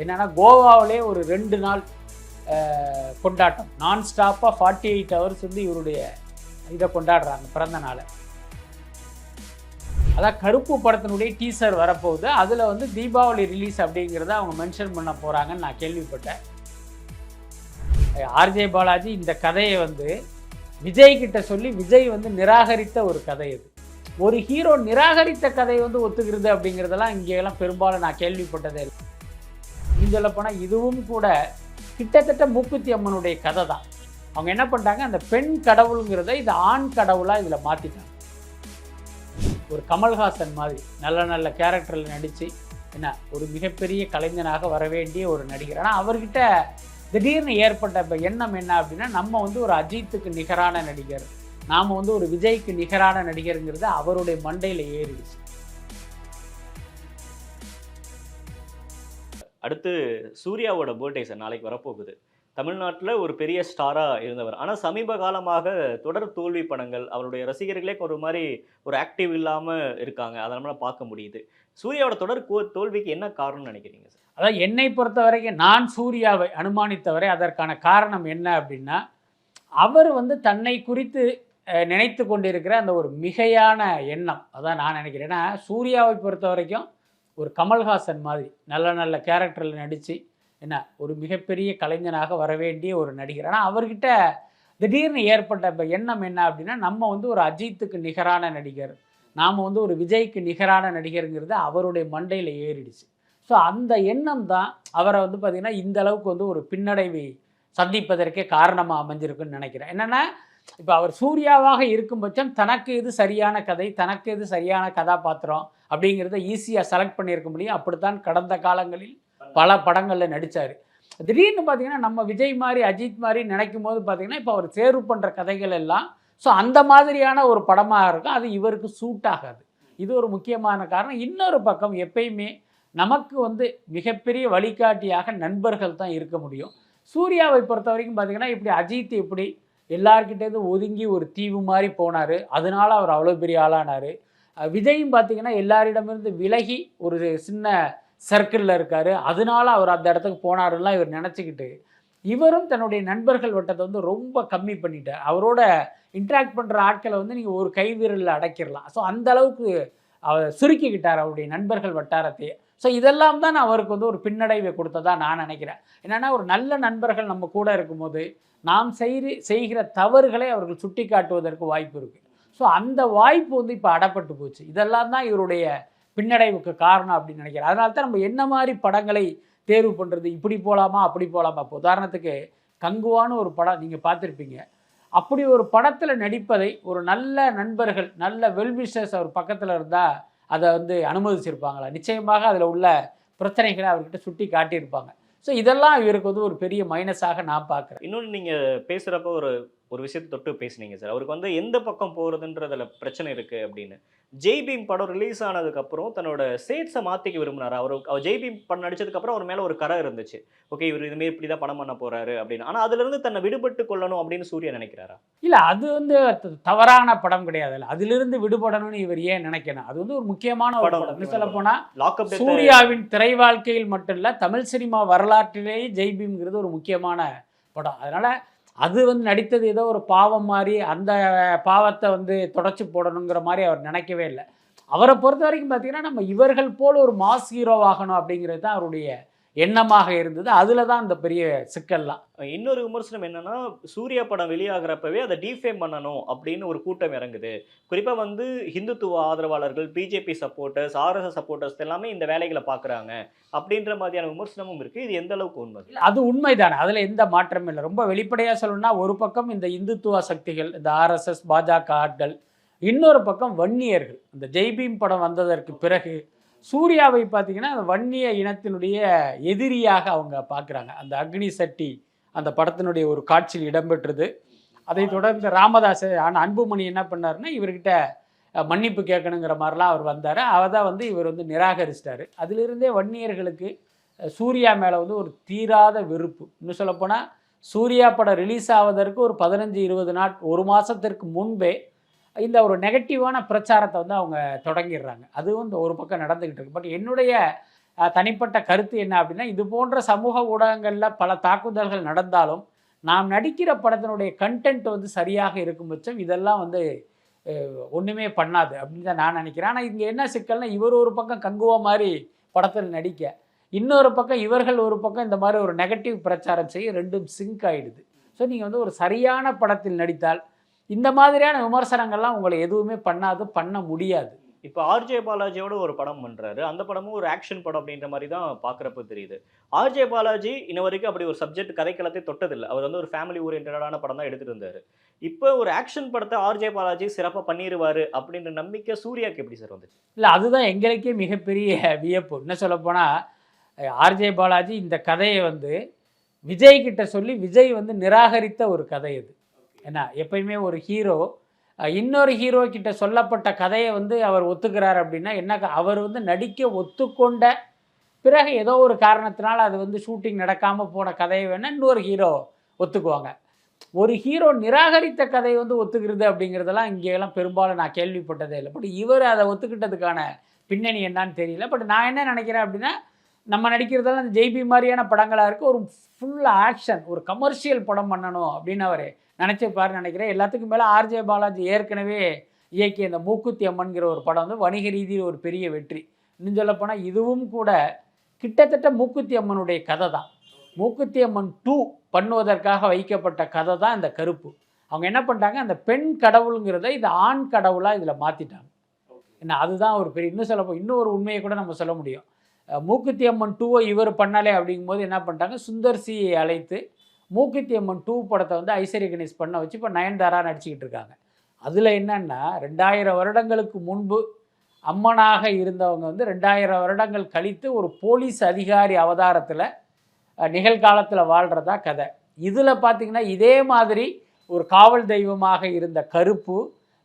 என்னென்னா கோவாவிலே ஒரு ரெண்டு நாள் கொண்டாட்டம். நான் ஸ்டாப்பாக ஃபார்ட்டி எயிட் ஹவர்ஸ் வந்து இவருடைய இதை கொண்டாடுறாங்க பிறந்த நாளை. அதான் கருப்பு படத்தினுடைய டீசர் வரப்போகுது. அதில் வந்து தீபாவளி ரிலீஸ் அப்படிங்கிறத அவங்க மென்ஷன் பண்ண போகிறாங்கன்னு நான் கேள்விப்பட்டேன். ஆர்ஜே பாலாஜி இந்த கதையை வந்து விஜய் கிட்ட சொல்லி விஜய் வந்து நிராகரித்த ஒரு கதை இது. ஒரு ஹீரோ நிராகரித்த கதையை வந்து ஒத்துக்கிறது அப்படிங்கிறதெல்லாம் இங்கெல்லாம் பெரும்பாலும் நான் கேள்விப்பட்டதே இல்லை. இன்னும் சொல்லப்போனால் இதுவும் கூட கிட்டத்தட்ட மூக்குத்தி அம்மனுடைய கதை தான் அவங்க என்ன பண்ணிட்டாங்க? அந்த பெண் கடவுளுங்கிறத இது ஆண் கடவுளாக இதில் மாற்றிட்டாங்க ஒரு கமல்ஹாசன் மாதிரி நல்ல நல்ல கேரக்டரில் நடித்து என்ன ஒரு மிகப்பெரிய கலைஞனாக வர வேண்டிய ஒரு நடிகர். ஆனால் அவர்கிட்ட திடீர்னு ஏற்பட்ட எண்ணம் என்ன அப்படின்னா நம்ம வந்து ஒரு அஜித்துக்கு நிகரான நடிகர் நாம் வந்து ஒரு விஜய்க்கு நிகரான நடிகருங்கிறது அவருடைய மண்டையில் ஏறிடுச்சு. அடுத்து சூர்யாவோட பர்த்டே சார் நாளைக்கு வரப்போகுது. தமிழ்நாட்டில் ஒரு பெரிய ஸ்டாராக இருந்தவர். ஆனால் சமீப காலமாக தொடர் தோல்வி படங்கள் அவருடைய ரசிகர்களே ஒரு மாதிரி ஒரு ஆக்டிவ் இல்லாமல் இருக்காங்க. அதை நம்மளால் பார்க்க முடியுது. சூர்யாவோட தொடர் கோ- தோல்விக்கு என்ன காரணம்னு நினைக்கிறீங்க சார் அதாவது என்னை பொறுத்த வரைக்கும் நான் சூர்யாவை அனுமானித்தவரை அதற்கான காரணம் என்ன அப்படின்னா அவர் வந்து தன்னை குறித்து நினைத்து கொண்டிருக்கிற அந்த ஒரு மிகையான எண்ணம். அதான் நான் நினைக்கிறேன். ஏன்னா சூர்யாவை பொறுத்த வரைக்கும் ஒரு கமல்ஹாசன் மாதிரி நல்ல நல்ல கேரக்டரில் நடித்து என்ன ஒரு மிகப்பெரிய கலைஞனாக வரவேண்டிய ஒரு நடிகர். ஆனால் அவர்கிட்ட திடீர்னு ஏற்பட்ட இப்போ எண்ணம் என்ன அப்படின்னா நம்ம வந்து ஒரு அஜித்துக்கு நிகரான நடிகர். நாம் வந்து ஒரு விஜய்க்கு நிகரான நடிகருங்கிறது அவருடைய மண்டையில் ஏறிடுச்சு. ஸோ அந்த எண்ணம் தான் அவரை வந்து பார்த்திங்கன்னா இந்த அளவுக்கு வந்து ஒரு பின்னடைவை சந்திப்பதற்கே காரணமாக அமைஞ்சிருக்குன்னு நினைக்கிறேன். என்னென்னா இப்போ அவர் சூர்யாவாக இருக்கும் பட்சம் தனக்கு எது சரியான கதை தனக்கு எது சரியான கதாபாத்திரம் அப்படிங்கிறத ஈஸியாக செலக்ட் பண்ணியிருக்க முடியும். அப்படித்தான் கடந்த காலங்களில் பல படங்களில் நடித்தார் திடீர்னு பார்த்தீங்கன்னா நம்ம விஜய் மாதிரி அஜித் மாதிரி நினைக்கும் போது பார்த்தீங்கன்னா இப்போ அவர் தேர்வு பண்ணுற கதைகள் எல்லாம் ஸோ அந்த மாதிரியான ஒரு படமாக இருக்கும். அது இவருக்கு சூட் ஆகாது. இது ஒரு முக்கியமான காரணம். இன்னொரு பக்கம் எப்பயுமே நமக்கு வந்து மிகப்பெரிய வழிகாட்டியாக நண்பர்கள் தான் இருக்க முடியும். சூர்யாவை பொறுத்த வரைக்கும் பார்த்தீங்கன்னா இப்படி அஜித் எப்படி எல்லார்கிட்டேருந்து ஒதுங்கி ஒரு தீவு மாதிரி போனார். அதனால அவர் அவ்வளோ பெரிய ஆளானார். விஜயும் பார்த்தீங்கன்னா எல்லாரிடமிருந்து விலகி ஒரு சின்ன சர்க்கிளில் இருக்கார். அதனால அவர் அந்த இடத்துக்கு போனாருலாம் இவர் நினச்சிக்கிட்டு இவரும் தன்னுடைய நண்பர்கள் வட்டத்தை வந்து ரொம்ப கம்மி பண்ணிட்டார். அவரோட இன்ட்ராக்ட் பண்ணுற ஆட்களை வந்து நீங்கள் ஒரு கைவிரலில் அடைக்கிடலாம். ஸோ அந்த அளவுக்கு அவர் சுருக்கிக்கிட்டார் அவருடைய நண்பர்கள் வட்டாரத்தையே. ஸோ இதெல்லாம் தான் அவருக்கு வந்து ஒரு பின்னடைவை கொடுத்ததா நான் நினைக்கிறேன். என்னென்னா ஒரு நல்ல நண்பர்கள் நம்ம கூட இருக்கும்போது நாம் செய்து செய்கிற தவறுகளை அவர்கள் சுட்டி காட்டுவதற்கு வாய்ப்பு இருக்குது ஸோ அந்த வாய்ப்பு வந்து இப்போ அடப்பட்டு போச்சு. இதெல்லாம் தான் இவருடைய பின்னடைவுக்கு காரணம் அப்படின்னு நினைக்கிறேன். அதனால தான் நம்ம என்ன மாதிரி படங்களை தேர்வு பண்ணுறது இப்படி போகலாமா அப்படி போகலாமா இப்போ உதாரணத்துக்கு கங்குவான்னு ஒரு படம் நீங்கள் பார்த்துருப்பீங்க. அப்படி ஒரு படத்தில் நடிப்பதை ஒரு நல்ல நண்பர்கள் நல்ல வெல்விஷர்ஸ் அவர் பக்கத்தில் இருந்தால் அதை வந்து அனுமதிச்சிருப்பாங்களா? நிச்சயமாக அதில் உள்ள பிரச்சனைகளை அவர்கிட்ட சுட்டி காட்டியிருப்பாங்க. ஸோ இதெல்லாம் இவருக்கு வந்து ஒரு பெரிய மைனஸாக நான் பார்க்குறேன். இன்னொன்று நீங்கள் பேசுகிறப்ப ஒரு ஒரு விஷயத்தை தொட்டு பேசுனீங்க சார். அவருக்கு வந்து எந்த பக்கம் போகிறதுன்றதுல பிரச்சனை இருக்குது அப்படின்னு. ஜெய் பீம் படம் ரிலீஸ் ஆனதுக்கப்புறம் தன்னோட சேட்ஸை மாற்றிக்க விரும்பினார். அவர் அவர் ஜெய் பீம் படம் நடிச்சதுக்கப்புறம் அவர் மேலே ஒரு கரை இருந்துச்சு. ஓகே இவர் இதுமாரி இப்படி தான் படம் பண்ண போகிறாரு அப்படின்னு. ஆனால் அதுலேருந்து தன்னை விடுபட்டு கொள்ளணும் அப்படின்னு சூர்யா நினைக்கிறாரா? இல்லை அது வந்து தவறான படம் கிடையாதுல்ல அதிலிருந்து விடுபடணும்னு இவர் ஏன் நினைக்கணும்? அது வந்து ஒரு முக்கியமான படம், சொல்ல போனால் சூர்யாவின் திரை வாழ்க்கையில் மட்டும் இல்லை தமிழ் சினிமா வரலாற்றிலேயே ஜெய்பீம்ங்கிறது ஒரு முக்கியமான படம். அதனால் அது வந்து நடித்தது ஏதோ ஒரு பாவம் மாதிரி அந்த பாவத்தை வந்து தொடச்சி போடணுங்கிற மாதிரி அவர் நினைக்கவே இல்லை. அவரை பொறுத்த வரைக்கும் பார்த்தீங்கன்னா நம்ம இவர்கள் போல் ஒரு மாஸ் ஹீரோ ஆகணும் அப்படிங்கிறது தான் அவருடைய எண்ணமாக இருந்தது. அதில் தான் இந்த பெரிய சிக்கல்லாம். இன்னொரு விமர்சனம் என்னன்னா சூர்யா படம் வெளியாகிறப்பவே அதை டீஃபேம் பண்ணணும் அப்படின்னு ஒரு கூட்டம் இறங்குது. குறிப்பாக வந்து ஹிந்துத்துவ ஆதரவாளர்கள் பிஜேபி சப்போர்ட்டர்ஸ் ஆர்எஸ்எஸ் சப்போர்ட்டர்ஸ் எல்லாமே இந்த வேலைகளை பார்க்குறாங்க. அப்படின்ற மாதிரியான விமர்சனமும் இருக்கு. இது எந்த அளவுக்கு உண்மை? அது உண்மைதானே. அதில் எந்த மாற்றமும் இல்லை. ரொம்ப வெளிப்படையாக சொல்லணும்னா ஒரு பக்கம் இந்த இந்துத்துவ சக்திகள் இந்த ஆர்எஸ்எஸ் பாஜக ஆட்கள் இன்னொரு பக்கம் வன்னியர்கள். இந்த ஜெய்பீம் படம் வந்ததற்கு பிறகு சூர்யாவை பார்த்தீங்கன்னா அந்த வன்னிய இனத்தினுடைய எதிரியாக அவங்க பார்க்குறாங்க. அந்த அக்னி சட்டி அந்த படத்தினுடைய ஒரு காட்சியில் இடம்பெற்றது. அதைத் தொடர்ந்து ராமதாஸ் ஆனால் அன்புமணி என்ன பண்ணாருன்னா இவர்கிட்ட மன்னிப்பு கேட்கணுங்கிற மாதிரிலாம் அவர் வந்தார். அதை வந்து இவர் வந்து நிராகரிச்சிட்டாரு. அதிலிருந்தே வன்னியர்களுக்கு சூர்யா மேலே வந்து ஒரு தீராத வெறுப்பு. இன்னும் சொல்லப்போனால் சூர்யா படம் ரிலீஸ் ஆவதற்கு ஒரு பதினஞ்சு இருபது நாட் ஒரு மாதத்திற்கு முன்பே இந்த ஒரு நெகட்டிவான பிரச்சாரத்தை வந்து அவங்க தொடங்கிடுறாங்க. அதுவும் இந்த ஒரு பக்கம் நடந்துக்கிட்டு இருக்கு. பட் என்னுடைய தனிப்பட்ட கருத்து என்ன அப்படின்னா இது போன்ற சமூக ஊடகங்களில் பல தாக்குதல்கள் நடந்தாலும் நாம் நடிக்கிற படத்தினுடைய கண்டென்ட் வந்து சரியாக இருக்கும் பட்சம் இதெல்லாம் வந்து ஒன்றுமே பண்ணாது அப்படின்னு தான் நான் நினைக்கிறேன். ஆனால் இங்கே என்ன சிக்கல்னா இவர் ஒரு பக்கம் கங்குவா மாதிரி படத்தில் நடிக்க இன்னொரு பக்கம் இவர்கள் ஒரு பக்கம் இந்த மாதிரி ஒரு நெகட்டிவ் பிரச்சாரம் செய்ய ரெண்டும் சிங்க் ஆகிடுது ஸோ நீங்கள் வந்து ஒரு சரியான படத்தில் நடித்தால் இந்த மாதிரியான விமர்சனங்கள்லாம் உங்களை எதுவுமே பண்ணாது பண்ண முடியாது. இப்போ ஆர்ஜே பாலாஜியோட ஒரு படம் பண்றாரு. அந்த படமும் ஒரு ஆக்ஷன் படம் அப்படின்ற மாதிரி தான் பார்க்குறப்ப தெரியுது. ஆர்ஜே பாலாஜி இன்ன வரைக்கும் அப்படி ஒரு சப்ஜெக்ட் கதைக்களத்தை தொட்டதில்லை. அவர் வந்து ஒரு ஃபேமிலி ஓரியன்டான படம் தான் எடுத்துட்டு இருந்தாரு. இப்போ ஒரு ஆக்ஷன் படத்தை ஆர்ஜே பாலாஜி சிறப்பாக பண்ணிடுவாரு அப்படின்ற நம்பிக்கை சூர்யாக்கு எப்படி சார் வந்துச்சு? இல்லை அதுதான் எங்களுக்கே மிகப்பெரிய வியப்பு. என்ன சொல்லப்போனால் ஆர்ஜே பாலாஜி இந்த கதையை வந்து விஜய் கிட்ட சொல்லி விஜய் வந்து நிராகரித்த ஒரு கதை இது என்ன எப்பயுமே ஒரு ஹீரோ இன்னொரு ஹீரோ கிட்ட சொல்லப்பட்ட கதையை வந்து அவர் ஒத்துக்கிறார் அப்படின்னா என்ன அவர் வந்து நடிக்க ஒத்துக்கொண்ட பிறகு ஏதோ ஒரு காரணத்தினால் அது வந்து ஷூட்டிங் நடக்காமல் போன கதையை வேணால் இன்னொரு ஹீரோ ஒத்துக்குவாங்க. ஒரு ஹீரோ நிராகரித்த கதையை வந்து ஒத்துக்கிறது அப்படிங்கிறதெல்லாம் இங்கேயெல்லாம் பெரும்பாலும் நான் கேள்விப்பட்டதே இல்லை. பட் இவர் அதை ஒத்துக்கிட்டதுக்கான பின்னணி என்னன்னு தெரியல. பட் நான் என்ன நினைக்கிறேன் அப்படின்னா நம்ம நடிக்கிறதெல்லாம் அந்த ஜெய்பி மாதிரியான படங்களாக இருக்குது ஒரு ஃபுல் ஆக்ஷன் ஒரு கமர்ஷியல் படம் பண்ணணும் அப்படின்னு அவர் நினச்சிருப்பாருன்னு நினைக்கிறேன். எல்லாத்துக்கும் மேலே ஆர்ஜே பாலாஜி ஏற்கனவே இயக்கிய இந்த மூக்குத்தி அம்மன்கிற ஒரு படம் வந்து வணிக ரீதியில் ஒரு பெரிய வெற்றி. இன்னும் சொல்லப்போனால் இதுவும் கூட கிட்டத்தட்ட மூக்குத்தி அம்மனுடைய கதை தான். மூக்குத்தி அம்மன் டூ பண்ணுவதற்காக வைக்கப்பட்ட கதை தான் இந்த கருப்பு. அவங்க என்ன பண்ணிட்டாங்க? அந்த பெண் கடவுளுங்கிறத இது ஆண் கடவுளாக இதில் மாற்றிட்டாங்க என்ன அதுதான் ஒரு பெரிய இன்னும் சொல்ல இன்னும் ஒரு உண்மையை கூட நம்ம சொல்ல முடியும். மூக்குத்தி அம்மன் டூவை இவர் பண்ணலே அப்படிங்கும்போது என்ன பண்ணிட்டாங்க? சுந்தர் சியை அழைத்து மூக்குத்தி அம்மன் டூ படத்தை வந்து ஐஸ்வர்ய கணேஷ் பண்ண வச்சு இப்போ நயன்தாரா நடிச்சுக்கிட்டு இருக்காங்க. அதில் என்னென்னா ரெண்டாயிரம் வருடங்களுக்கு முன்பு அம்மனாக இருந்தவங்க வந்து ரெண்டாயிரம் வருடங்கள் கழித்து ஒரு போலீஸ் அதிகாரி அவதாரத்தில் நிகழ்காலத்தில் வாழ்கிறதா கதை. இதில் பார்த்தீங்கன்னா இதே மாதிரி ஒரு காவல் தெய்வமாக இருந்த கருப்பு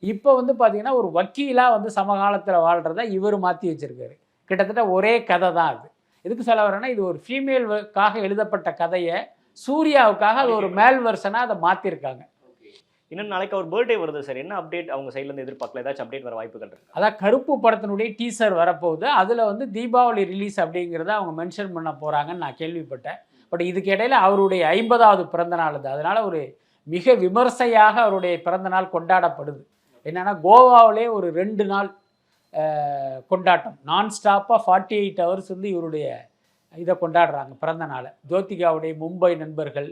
இப்போ வந்து பார்த்திங்கன்னா ஒரு வக்கீலாக வந்து சமகாலத்தில் வாழ்கிறத இவர் மாற்றி வச்சுருக்காரு. கிட்டத்தட்ட ஒரே கதை தான் அது. எதுக்கு சொல்ல வரேன்னா இது ஒரு ஃபீமேலுக்காக எழுதப்பட்ட கதையை சூர்யாவுக்காக அது ஒரு மேல் வெர்ஷனாக அதை மாற்றிருக்காங்க இன்னும் நாளைக்கு அவர் பர்த்டே வருது சார். என்ன அப்டேட் அவங்க சைட்ல இருந்து எதிர்பார்க்கல? ஏதாச்சும் அப்டேட் வர வாய்ப்புகள் இருக்கு? அதான் கருப்பு படத்தினுடைய டீசர் வரப்போகுது. அதில் வந்து தீபாவளி ரிலீஸ் அப்படிங்கிறத அவங்க மென்ஷன் பண்ண போகிறாங்கன்னு நான் கேள்விப்பட்டேன். பட் இதுக்கு இடையில அவருடைய ஐம்பதாவது பிறந்த நாள் அது அதனால் ஒரு மிக விமர்சையாக அவருடைய பிறந்த நாள் கொண்டாடப்படுது. என்னென்னா கோவாவிலே ஒரு ரெண்டு நாள் கொண்டாட்டம். நான் ஸ்டாப்பாக ஃபார்ட்டி எயிட் ஹவர்ஸ் வந்து இவருடைய இதை கொண்டாடுறாங்க பிறந்த நாளை. ஜோதிகாவுடைய மும்பை நண்பர்கள்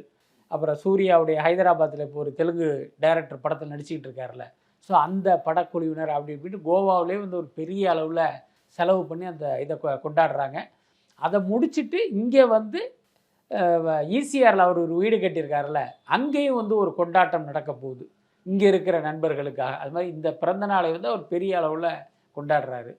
அப்புறம் சூர்யாவுடைய ஹைதராபாத்தில் இப்போ ஒரு தெலுங்கு டைரக்டர் படத்தில் நடிச்சுக்கிட்டு இருக்கார்ல ஸோ அந்த படக்குழுவினர் அப்படி இப்படின்னு கோவாவிலே வந்து ஒரு பெரிய அளவில் செலவு பண்ணி அந்த இதை கொ- கொண்டாடுறாங்க. அதை முடிச்சிட்டு இங்கே வந்து ஈசிஆரில் அவர் ஒரு வீடு கட்டியிருக்காருல்ல அங்கேயும் வந்து ஒரு கொண்டாட்டம் நடக்க போகுது. இங்கே இருக்கிற நண்பர்களுக்காக. அது மாதிரி இந்த பிறந்த நாளை வந்து அவர் பெரிய அளவில் கொண்டாடுறாரு.